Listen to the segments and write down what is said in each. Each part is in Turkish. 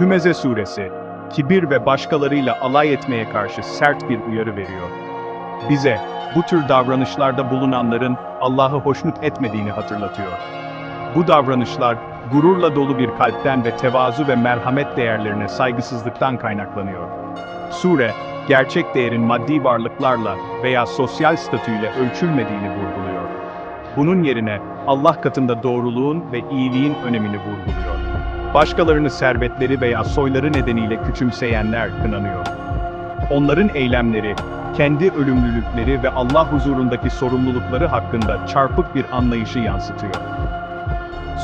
Hümeze Suresi, kibir ve başkalarıyla alay etmeye karşı sert bir uyarı veriyor. Bize, bu tür davranışlarda bulunanların Allah'ı hoşnut etmediğini hatırlatıyor. Bu davranışlar, gururla dolu bir kalpten ve tevazu ve merhamet değerlerine saygısızlıktan kaynaklanıyor. Sure, gerçek değerin maddi varlıklarla veya sosyal statüyle ölçülmediğini vurguluyor. Bunun yerine Allah katında doğruluğun ve iyiliğin önemini vurguluyor. Başkalarını servetleri veya soyları nedeniyle küçümseyenler kınanıyor. Onların eylemleri, kendi ölümlülükleri ve Allah huzurundaki sorumlulukları hakkında çarpık bir anlayışı yansıtıyor.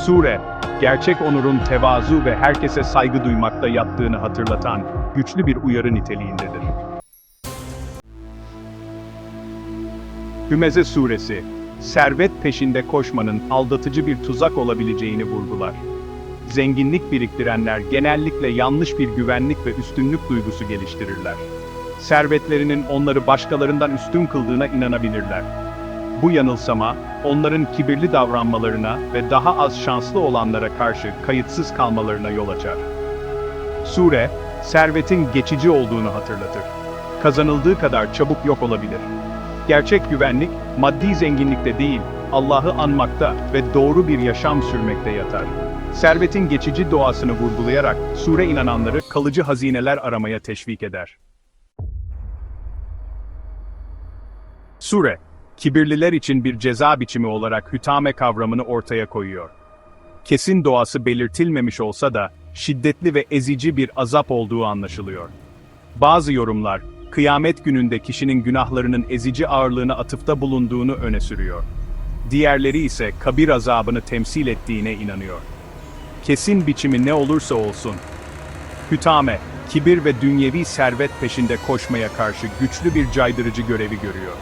Sure, gerçek onurun tevazu ve herkese saygı duymakta yattığını hatırlatan güçlü bir uyarı niteliğindedir. Hümeze Suresi, servet peşinde koşmanın aldatıcı bir tuzak olabileceğini vurgular. Zenginlik biriktirenler genellikle yanlış bir güvenlik ve üstünlük duygusu geliştirirler. Servetlerinin onları başkalarından üstün kıldığına inanabilirler. Bu yanılsama, onların kibirli davranmalarına ve daha az şanslı olanlara karşı kayıtsız kalmalarına yol açar. Sure, servetin geçici olduğunu hatırlatır. Kazanıldığı kadar çabuk yok olabilir. Gerçek güvenlik, maddi zenginlikte değil, Allah'ı anmakta ve doğru bir yaşam sürmekte yatar. Servetin geçici doğasını vurgulayarak, sure inananları kalıcı hazineler aramaya teşvik eder. Sure, kibirliler için bir ceza biçimi olarak hütame kavramını ortaya koyuyor. Kesin doğası belirtilmemiş olsa da, şiddetli ve ezici bir azap olduğu anlaşılıyor. Bazı yorumlar, kıyamet gününde kişinin günahlarının ezici ağırlığına atıfta bulunduğunu öne sürüyor. Diğerleri ise kabir azabını temsil ettiğine inanıyor. Kesin biçimi ne olursa olsun, Hütame, kibir ve dünyevi servet peşinde koşmaya karşı güçlü bir caydırıcı görevi görüyor.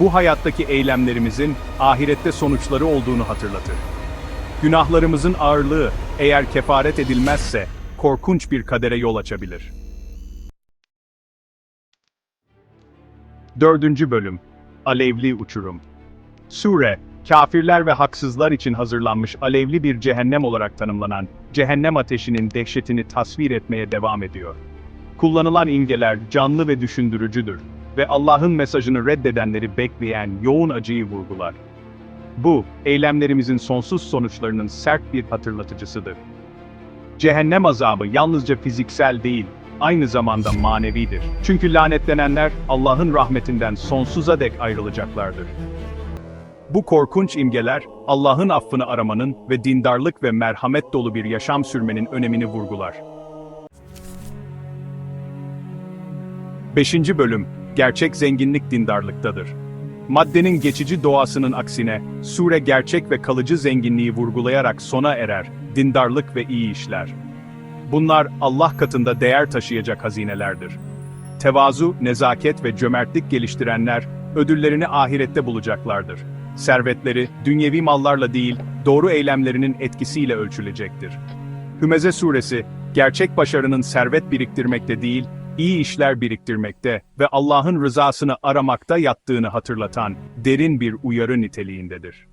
Bu hayattaki eylemlerimizin ahirette sonuçları olduğunu hatırlatır. Günahlarımızın ağırlığı eğer kefaret edilmezse korkunç bir kadere yol açabilir. Dördüncü Bölüm Alevli Uçurum Sure, kafirler ve haksızlar için hazırlanmış alevli bir cehennem olarak tanımlanan cehennem ateşinin dehşetini tasvir etmeye devam ediyor. Kullanılan imgeler canlı ve düşündürücüdür ve Allah'ın mesajını reddedenleri bekleyen yoğun acıyı vurgular. Bu, eylemlerimizin sonsuz sonuçlarının sert bir hatırlatıcısıdır. Cehennem azabı yalnızca fiziksel değil, aynı zamanda manevidir. Çünkü lanetlenenler Allah'ın rahmetinden sonsuza dek ayrılacaklardır. Bu korkunç imgeler, Allah'ın affını aramanın ve dindarlık ve merhamet dolu bir yaşam sürmenin önemini vurgular. 5. Bölüm Gerçek zenginlik dindarlıktadır. Maddenin geçici doğasının aksine, sure gerçek ve kalıcı zenginliği vurgulayarak sona erer, dindarlık ve iyi işler. Bunlar Allah katında değer taşıyacak hazinelerdir. Tevazu, nezaket ve cömertlik geliştirenler, ödüllerini ahirette bulacaklardır. Servetleri, dünyevi mallarla değil, doğru eylemlerinin etkisiyle ölçülecektir. Hümeze Suresi, gerçek başarının servet biriktirmekte değil, iyi işler biriktirmekte ve Allah'ın rızasını aramakta yattığını hatırlatan derin bir uyarı niteliğindedir.